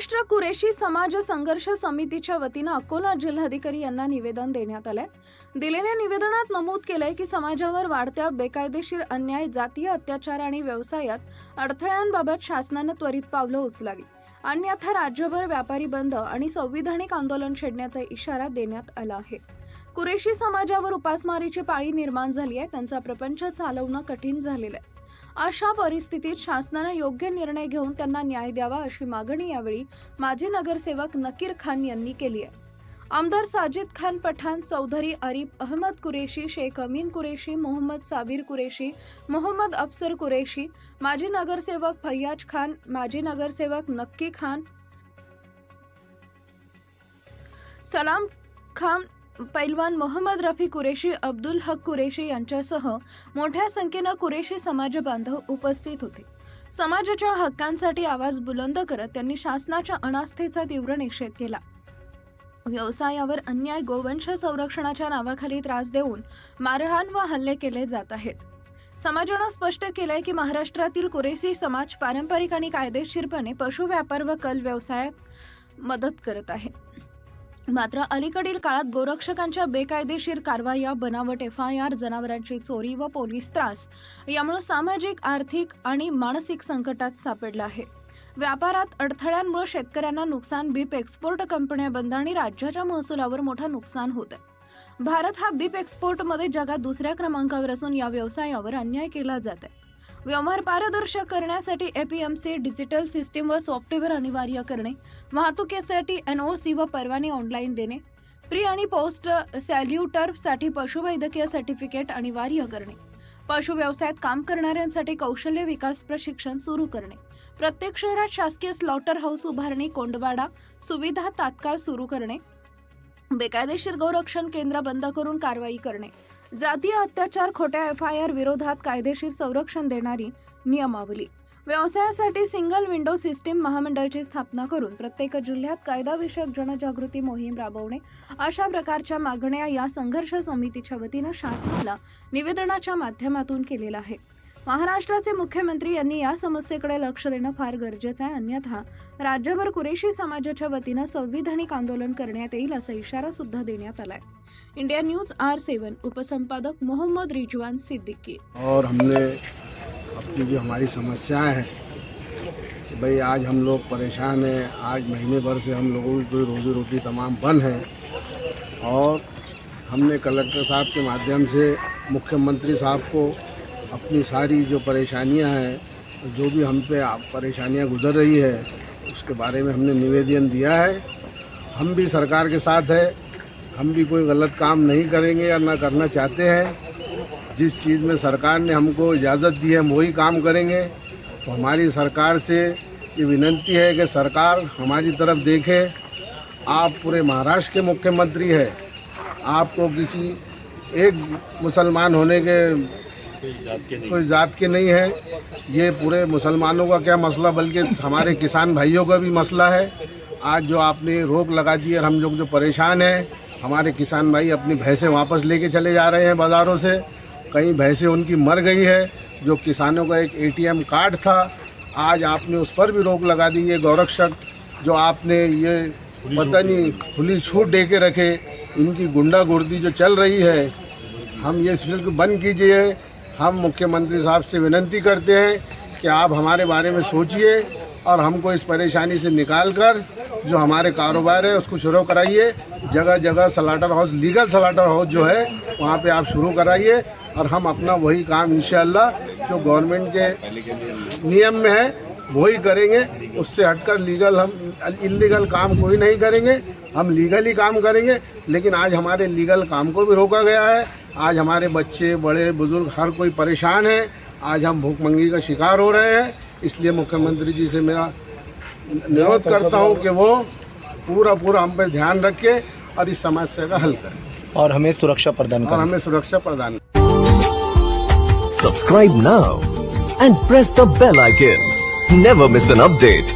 महाराष्ट्र कुरेशी समाज संघर्ष समितीच्या वतीनं अकोला जिल्हाधिकारी यांना निवेदन देण्यात आलंय. दिलेल्या निवेदनात नमूद केलंय की समाजावर वाढत्या बेकायदेशीर अन्याय जातीय अत्याचार आणि व्यवसायात अडथळ्यांबाबत शासनानं त्वरित पावलं उचलावी. अन्यथा राज्यभर व्यापारी बंद आणि संविधानिक आंदोलन छेडण्याचा इशारा देण्यात आला आहे. कुरेशी समाजावर उपासमारीची पाळी निर्माण झाली आहे. त्यांचा प्रपंच चालवणं कठीण झालेलं आहे. अशा परिस्थितीत शासनानं योग्य निर्णय घेऊन त्यांना न्याय द्यावा अशी मागणी यावेळी माजी नगरसेवक नकीर खान यांनी केली आहे. आमदार साजिद खान पठाण चौधरी आरिफ अहमद कुरेशी शेख अमीन कुरेशी मोहम्मद साबिर कुरेशी मोहम्मद अफसर कुरेशी माजी नगरसेवक फैयाज खान माजी नगरसेवक नक्की खान सलाम खान पैलवान मोहम्मद रफी कुरेशी अब्दुल हक कुरेशी यांच्यासह मोठ्या संख्येनं कुरेशी समाज बांधव उपस्थित होते. समाजाच्या हक्कांसाठी आवाज बुलंद करत त्यांनी शासनाच्या अनास्थेचा तीव्र निषेध केला. व्यवसायावर अन्याय गोवंश संरक्षणाच्या नावाखाली त्रास देऊन मारहाण व हल्ले केले जात आहेत. समाजानं स्पष्ट केलंय की महाराष्ट्रातील कुरेशी समाज पारंपरिक आणि कायदेशीरपणे पशु व्यापार व कल व्यवसायात मदत करत आहे. मात्र अलीकडील काळात गोरक्षकांच्या बेकायदेशीर कारवाया बनावट एफ आय आर जनावरांची चोरी व पोलीस त्रास यामुळे सामाजिक आर्थिक आणि मानसिक संकटात सापडलं आहे. व्यापारात अडथळ्यांमुळे शेतकऱ्यांना नुकसान बीप एक्सपोर्ट कंपन्या बंद आणि राज्याच्या महसुलावर मोठं नुकसान होत. आहे भारत हा बीप एक्सपोर्टमध्ये जगात दुसऱ्या क्रमांकावर असून या व्यवसायावर अन्याय केला जात आहे व्यवहार पारदर्शक करण्यासाठी एपीएमसी डिजिटल सिस्टीम व सॉफ्टवेअर अनिवार्य करणे वाहतुकीसाठी एनओसी व परवाने ऑनलाईन देणे प्री आणि पोस्ट सॅल्युटरसाठी पशुवैद्यकीय सर्टिफिकेट अनिवार्य करणे पशु व्यवसायात काम करणाऱ्यांसाठी कौशल्य विकास प्रशिक्षण सुरू करणे प्रत्येक शहरात शासकीय स्लॉटर हाऊस उभारणी कोंडवाडा सुविधा तात्काळ सुरू करणे बेकायदेशीर गौरक्षण केंद्र बंद करून कारवाई करणे जातीय अत्याचार खोट्या एफ आय आर विरोधात कायदेशीर संरक्षण देणारी नियमावली. व्यवसायासाठी सिंगल विंडो सिस्टीम महामंडळाची स्थापना करून प्रत्येक जिल्ह्यात कायदाविषयक जनजागृती मोहीम राबवणे अशा प्रकारच्या मागण्या या संघर्ष समितीच्या वतीनं शासनाला निवेदनाच्या माध्यमातून केलेलं आहे महाराष्ट्राचे मुख्यमंत्री यांनी या समस्येकडे लक्ष देणं फार गरजेचं आहे. अन्यथा राज्यभर कुरेशी समाजाच्या वतीनं संविधानिक आंदोलन करण्यात येईल असा इशारा सुद्धा देण्यात आलाय. इंडिया न्यूज आर सेवन उपसंपादक मोहम्मद रिजवान सिद्दीकी. और हमने अपनी जो हमारी समस्याएं हैं भाई आज हम लोग परेशान हैं। आज महीने भर से हम लोगों की कोई रोजी रोटी तमाम बंद है। और हमने कलेक्टर साहब के माध्यम से मुख्यमंत्री साहब को अपनी सारी जो परेशानियाँ हैं, जो भी हम पे परेशानियाँ गुजर रही है, उसके बारे में हमने निवेदन दिया है। हम भी सरकार के साथ है, हम भी कोई गलत काम नहीं करेंगे या ना करना चाहते हैं। जिस चीज़ में सरकार ने हमको इजाज़त दी है, हम वही काम करेंगे। तो हमारी सरकार से ये विनंती है कि सरकार हमारी तरफ़ देखे। आप पूरे महाराष्ट्र के मुख्यमंत्री हैं। आपको किसी एक मुसलमान होने के कोई जात के नहीं है। ये पूरे मुसलमानों का क्या मसला, बल्कि हमारे किसान भाइयों का भी मसला है। आज जो आपने रोक लगा दी और हम लोग जो परेशान हैं, हमारे किसान भाई अपनी भैंसें वापस लेके चले जा रहे हैं बाज़ारों से। कई भैंसें उनकी मर गई है, जो किसानों का एक एटीएम कार्ड था। आज आपने उस पर भी रोक लगा दी, ये गौरक्षक जो आपने ये पता नहीं खुली छूट दे के रखे, इनकी गुंडागर्दी जो चल रही है, हम ये सिर्फ़ बंद कीजिए। हम मुख्यमंत्री साहब से विनती करते हैं कि आप हमारे बारे में सोचिए और हमको इस परेशानी से निकाल कर जो हमारे कारोबार है उसको शुरू कराइए। जगह जगह slaughter house, legal slaughter house जो है, वहाँ पे आप शुरू कराइए और हम अपना वही काम इन जो गवर्नमेंट के नियम में है, वही करेंगे। उससे हटकर लीगल हम इलीगल काम कोई नहीं करेंगे। हम लीगल ही काम करेंगे, लेकिन आज हमारे लीगल काम को भी रोका गया है। आज हमारे बच्चे बड़े बुज़ुर्ग हर कोई परेशान है। आज हम भूखमंगी का शिकार हो रहे हैं। इसलिए मुख्यमंत्री जी से मेरा निरोध करता हूँ कि वो पूरा पूरा हम पर ध्यान रखे और इस समस्या का हल करें। और हमें सुरक्षा प्रदान और करें। हमें सुरक्षा प्रदान Subscribe now and press the bell icon. Never miss an update.